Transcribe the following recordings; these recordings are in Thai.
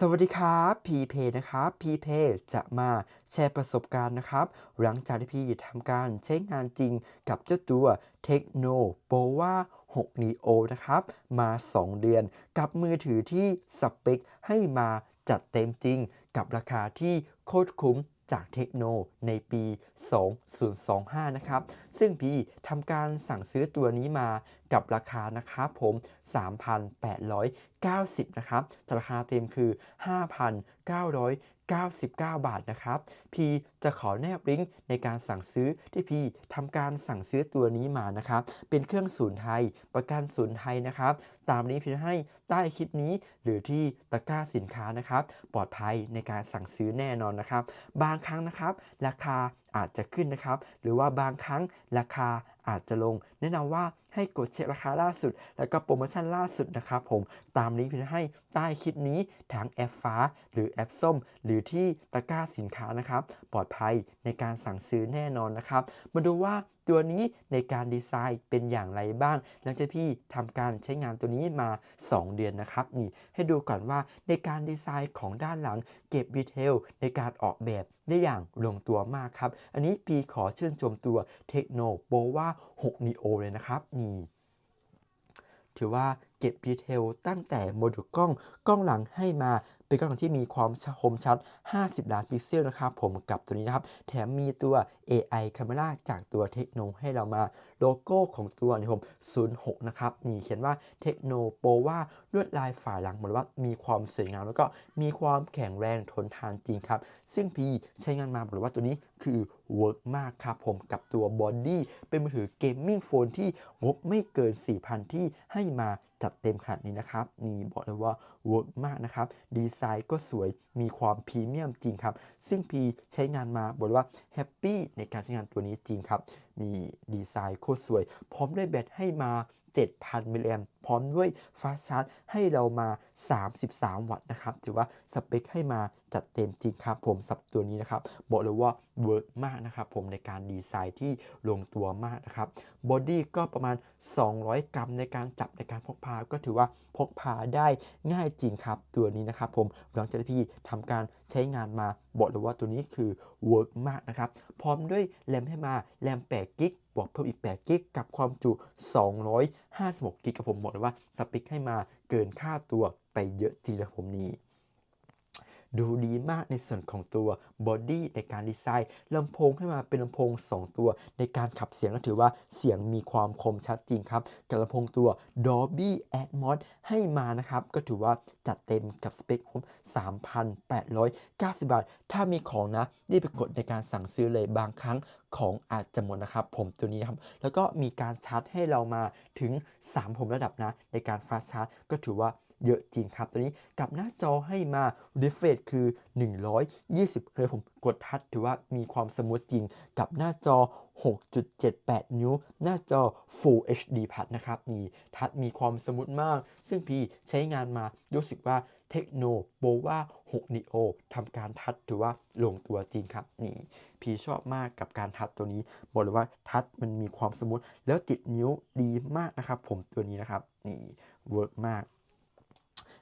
สวัสดีครับพีเพนะครับพีเพจะมาแชร์ประสบการณ์นะครับ หลังจากที่พี่ทำการใช้งานจริงกับเจ้าตัว Tecno p o w a 6 Neo นะครับ มา 2 เดือนกับมือถือที่สเปคให้มาจัดเต็มจริง กับราคาที่โคตรคุ้มจากเทคโนในปี 2025 นะครับ ซึ่งพี่ทำการสั่งซื้อตัวนี้มา กับราคานะครับผม 3,890 นะครับจากราคาเต็มคือ 5,999 บาทนะครับ พี่จะขอแนบลิงก์ในการสั่งซื้อที่พี่ทำการสั่งซื้อตัวนี้มานะครับ เป็นเครื่องศูนย์ไทย ประกันศูนย์ไทยนะครับ ตามนี้พี่ให้ใต้คลิปนี้หรือที่ตะกร้าสินค้านะครับ ปลอดภัยในการสั่งซื้อแน่นอนนะครับ บางครั้งนะครับ ราคาอาจจะขึ้นนะครับ หรือว่าบางครั้งราคาอาจจะลง แนะนำว่า ให้กดเช็คราคาล่าสุด แล้วก็โปรโมชั่นล่าสุดนะครับผมตามลิงก์ที่ให้ใต้คลิปนี้ทั้งแอปฟ้า หรือแอปส้ม หรือที่ตะกร้าสินค้านะครับ ปลอดภัยในการสั่งซื้อแน่นอนนะครับ มาดูว่า ตัวนี้ในการดีไซน์เป็นอย่างไรบ้าง หลังจากพี่ทำการใช้งานตัวนี้มา 2 เดือนนะครับนี่ให้ดูก่อนว่าในการดีไซน์ของด้านหลังเก็บดีเทลในการออกแบบได้อย่างลงตัวมากครับ อันนี้ปีขอชื่นชมตัว Tecno p o w a 6 Neo เลยนะครับนี่ถือว่าเก็บดีเทลตั้งแต่โมดูลกล้องกล้องหลังให้มา เป็นกล้องที่มีความคมชัด 50 ล้านพิกเซลนะครับผมกับตัวนี้นะครับ แถมมีตัว AI Camera จากตัวเทคโนให้เรามา โลโก้ของตัวนี่ผม06 นะครับ นี่เขียนว่าเทคโนโปว่าลวดลายฝาหลังเหมือนว่ามีความสวยงาม แล้วก็มีความแข็งแรงทนทานจริงครับ ซึ่งพีใช้งานมาบอกเลยว่าตัวนี้คือเวิร์กมากครับผมกับตัวบอดี้เป็นมือถือเกมมิ่งโฟนที่งบไม่เกิน 4,000 ที่ให้มาจัดเต็มขนาดนี้นะครับ นี่บอกเลยว่าเวิร์กมากนะครับ ดีไซน์ก็สวยมีความพรีเมียมจริงครับ ซึ่งพีใช้งานมาบอกเลยว่าแฮปปี้ในการใช้งานตัวนี้จริงครับ นี่ดีไซน์โคตรสวย พร้อมด้วยแบตให้มา 7,000 มิลลิแอมพร้อมด้วยฟาชาร์จให้เรามา 33 วัตต์นะครับ ถือว่าสเปคให้มาจัดเต็มจริงครับผมสับตัวนี้นะครับ บอกเลยว่าเวิร์กมากนะครับผมในการดีไซน์ที่ลงตัวมากนะครับบอดี้ก็ประมาณ 200 กรัมในการจับในการพกพา ก็ถือว่าพกพาได้ง่ายจริงครับตัวนี้นะครับผมหลังจากที่พี่ทำการ ใช้งานมาบอกเลยว่าตัวนี้คือเวิร์กมากนะครับ พร้อมด้วยแรมให้มาแรม8กิกบวกเพิ่มอีก8กิกกับความจุ 256กิกกับผมบอกเลยว่าสเปคให้มาเกินค่าตัวไปเยอะจริงเลยผมนี้ ดูดีมากในส่วนของตัวบอดี้ในการดีไซน์ลำโพงให้มาเป็นลำโพง 2 ตัว ในการขับเสียงก็ถือว่าเสียงมีความคมชัดจริงครับ กับลำโพงตัว Dolby Atmos ให้มานะครับ ก็ถือว่าจัดเต็มกับสเปคผม3,890 บาท ถ้ามีของนะรีบไปกดในการสั่งซื้อเลยบางครั้งของอาจจะหมดนะครับ ผมตัวนี้ครับแล้วก็มีการชาร์จให้เรามาถึง 3 ผมระดับนะ ในการฟาสชาร์จก็ถือว่า เยอะจริงครับ ตัวนี้กับหน้าจอให้มา refresh คือ 120เลยผมกดทัชถือว่ามีความสมูทจริงกับหน้าจอ 6.78 นิ้ว หน้าจอ Full HD พัดนะครับนี่ทัชมีความสมูทมาก ซึ่งพี่ใช้งานมารู้สึกว่าเทคโนโบว่า6 Neo ทำการทัชถือว่าลงตัวจริงครับนี่พี่ชอบมากกับการทัชตัวนี้ บอกเลยว่าทัชมันมีความสมูทแล้วติดนิ้วดีมากนะครับ ผมตัวนี้นะครับนี่เวิร์กมาก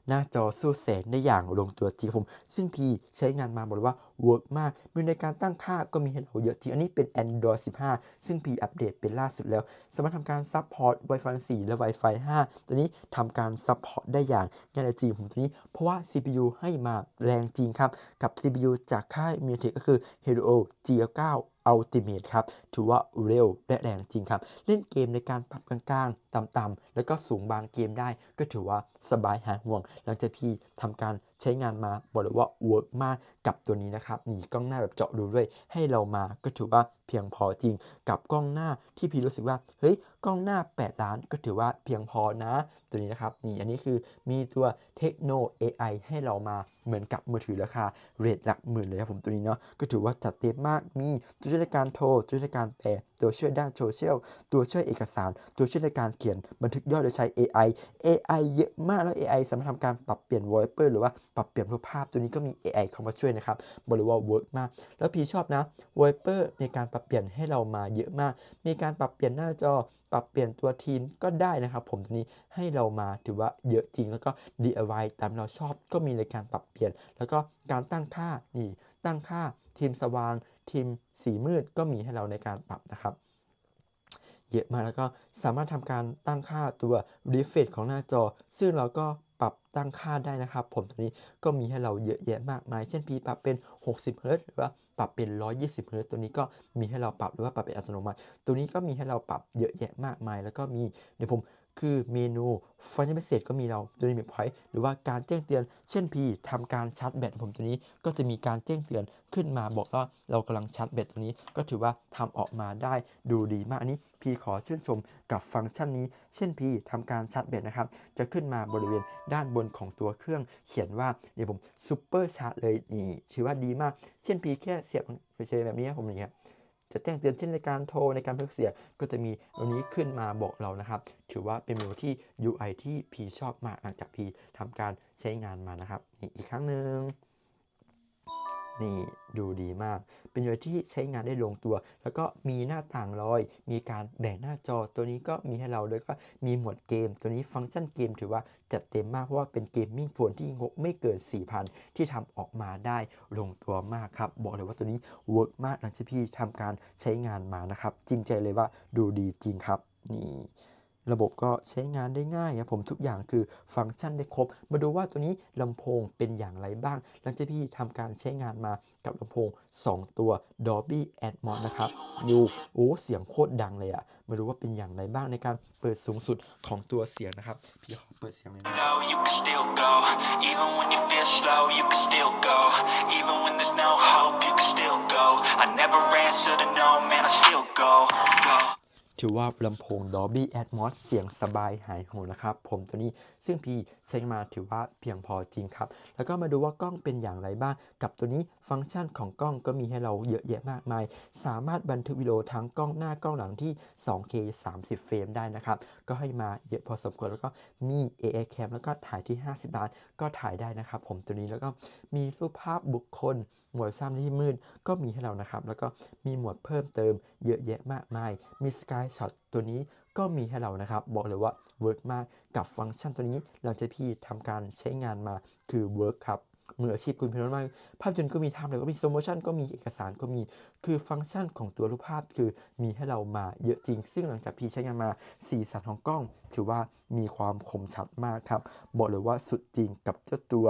หน้าจอสู้แสงได้อย่างลงตัวจริงผม ซึ่งพีใช้งานมาบอกเลยว่าเวิร์กมากมีในการตั้งค่าก็มีให้เราเยอะจริง อันนี้เป็น Android 15 ซึ่งพีอัปเดตเป็นล่าสุดแล้ว สามารถทำการซัพพอร์ต Wi-Fi 4 และ Wi-Fi 5 ตัวนี้ทำการซัพพอร์ตได้อย่างง่ายดายจริงผมตัวนี้ เพราะว่า CPU ให้มาแรงจริงครับ กับ CPU จากค่าย MediaTek ก็คือ Helio G9 Ultimate ครับ ถือว่าเร็วและแรงจริงครับ เล่นเกมในการปรับกลางๆ ต่ำๆ แล้วก็สูงบางเกมได้ ก็ถือว่าสบายหายห่วง หลังจากพี่ทำการใช้งานมาบอกเลยว่าเวิร์กมากกับตัวนี้นะครับ นี่กล้องหน้าแบบเจาะรูด้วย ให้เรามาก็ถือว่า เพียงพอจริง กับกล้องหน้าที่พี่รู้สึกว่าเฮ้ยกล้องหน้า 8 ล้านก็ถือว่าเพียงพอนะ ตัวนี้นะครับนี่อันนี้คือมีตัวเทคโน AI ให้เรามาเหมือนกับมือถือราคาเรทหลักหมื่นเลยครับผมตัวนี้เนาะก็ถือว่าจัดเต็มมากมีตัวช่วยในการโทรตัวช่วยในการแปลตัวช่วยด้านโซเชียลตัวช่วยเอกสาร ตัวช่วยในการเขียนบันทึกย่อโดยใช้ AI AI เยอะมากแล้ว AI สามารถทำการปรับเปลี่ยน wallpaper หรือว่าปรับเปลี่ยนรูปภาพตัวนี้ก็มี AI เข้ามาช่วยนะครับบอกเลยว่าเวิร์กมาก แล้วพี่ชอบนะ wallpaper ในการปรับเปลี่ยนให้เรามาเยอะมาก มีการปรับเปลี่ยนหน้าจอ ปรับเปลี่ยนตัวทีมก็ได้นะครับ ผมตัวนี้ให้เรามาถือว่าเยอะจริง แล้วก็ DIY ตามเราชอบก็มีในการปรับเปลี่ยน แล้วก็การตั้งค่านี่ตั้งค่าทีมสว่าง ทีมสีมืดก็มีให้เราในการปรับนะครับเยอะมากแล้วก็สามารถทำการตั้งค่าตัว refresh ของหน้าจอ ซึ่งเราก็ ปรับตั้งค่าได้นะครับ ผมตัวนี้ก็มีให้เราเยอะแยะมากมาย เช่นพีปรับเป็น 60 Hz หรือว่าปรับเป็น 120 Hz ตัวนี้ก็มีให้เราปรับหรือว่าปรับเป็นอัตโนมัติ ตัวนี้ก็มีให้เราปรับเยอะแยะมากมาย แล้วก็มีเดี๋ยวผม คือเมนูฟังก์ชันพิเศษก็มีเราตัวนี้มีพอยหรือว่าการแจ้งเตือน เช่นพี่ทำการชาร์จแบตผมตัวนี้ ก็จะมีการแจ้งเตือนขึ้นมาบอกว่าเรากำลังชาร์จแบตตัวนี้ ก็ถือว่าทำออกมาได้ดูดีมากอันนี้พี่ขอชื่นชมกับฟังก์ชันนี้ เช่นพี่ทำการชาร์จแบตนะครับ จะขึ้นมาบริเวณด้านบนของตัวเครื่อง เขียนว่าเดี๋ยวผมซูเปอร์ชาร์จเลยนี่ถือว่าดีมาก เช่นพี่แค่เสียบไปเฉยแบบนี้ผมอย่างเงี้ย จะแจ้งเตือนเช่นในการโทรในการเพิกเสียงก็จะมีวันนี้ขึ้นมาบอกเรานะครับ ถือว่าเป็นเมนูที่ UI ที่พีชอบมากหลังจากพีทำการใช้งานมานะครับ อีกครั้งหนึ่ง นี่ดูดีมาก เป็น UI ที่ใช้งานได้ลงตัว แล้วก็มีหน้าต่างลอย มีการแบ่งหน้าจอตัวนี้ก็มีให้เราด้วยก็มีหมวดเกม ตัวนี้ฟังก์ชันเกมถือว่าจัดเต็มมากเพราะว่าเป็นเกมมิ่งโฟนที่งบไม่เกิน 4,000 ที่ทำออกมาได้ลงตัวมากครับ บอกเลยว่าตัวนี้เวิร์กมากหลังจากพี่ทำการใช้งานมานะครับ จริงใจเลยว่าดูดีจริงครับนี่ ระบบก็ใช้งานได้ง่ายครับผมทุกอย่างคือฟังก์ชันได้ครบ มาดูว่าตัวนี้ลำโพงเป็นอย่างไรบ้าง หลังจากพี่ทำการใช้งานมากับลำโพง 2 ตัว Dolby Atmos นะครับดูโอ้เสียงโคตรดังเลยอะมาดูว่าเป็นอย่างไรบ้างในการเปิดสูงสุดของตัวเสียงนะครับ พี่ขอเปิดเสียงเลยนะ low, you can still go. Even when you feel slow, you can still go. Even when there's no hope, you can still go. I never answer to no, man, I still go. Go. ถือว่าลำโพง Dolby Atmos เสียงสบายหายห่วงนะครับ ผมตัวนี้ซึ่งพี่ใช้มาถือว่าเพียงพอจริงครับ แล้วก็มาดูว่ากล้องเป็นอย่างไรบ้าง กับตัวนี้ฟังก์ชันของกล้องก็มีให้เราเยอะแยะมากมาย สามารถบันทึกวิดีโอทั้งกล้องหน้ากล้องหลังที่ 2K 30 เฟรมได้นะครับ ก็ให้มาเยอะพอสมควรแล้วก็มี AI Cam แล้วก็ถ่ายที่ 50ล้านก็ถ่ายได้นะครับ ผมตัวนี้แล้วก็มีรูปภาพบุคคลหมวดซ้ำที่มืดก็มีให้เรานะครับแล้วก็มีหมวดเพิ่มเติมเยอะแยะมากมายมีสกายช็อตตัวนี้ก็มีให้เรานะครับ บอกเลยว่าเวิร์กมากกับฟังก์ชันตัวนี้หลังจากพี่ทำการใช้งานมาคือเวิร์กครับมืออาชีพคุณเพียงมาก ภาพยนตร์ก็มีทำเลยก็มีโซโมชันก็มีเอกสารก็มี คือฟังก์ชันของตัวรูปภาพคือมีให้เรามาเยอะจริง ซึ่งหลังจากพี่ใช้งานมาสีสันของกล้อง ถือว่ามีความคมชัดมากครับ บอกเลยว่าสุดจริงกับเจ้าตัว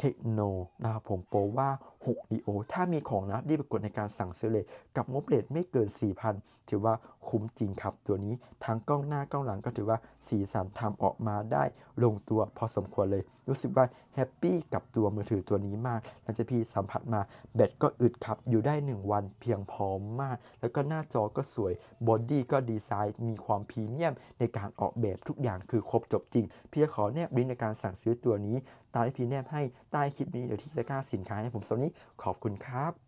เทคโนนะครับผมโปรว่า6 DO ถ้ามีของนะรีบไปกดในการสั่งซื้อเลย กับงบเลทไม่เกิน 4,000 ถือว่าคุ้มจริงครับ ตัวนี้ทั้งกล้องหน้ากล้องหลังก็ถือว่าสีสันทำออกมาได้ลงตัวพอสมควรเลย รู้สึกว่าแฮปปี้กับตัวมือถือตัวนี้มากหลังจากพี่สัมผัสมาแบตก็อึดครับ อยู่ได้ 1 วันเพียงพอมาก แล้วก็หน้าจอก็สวยบอดี้ก็ดีไซน์มีความพรีเมียมในการออกแบบทุกอย่างคือครบจบจริง พี่จะขอแนบลิงก์ในการสั่งซื้อตัวนี้ตามที่พี่แนบให้ใต้คลิปนี้เดี๋ยวที่จะกล้าสินค้าให้ผมสำนี้ขอบคุณครับ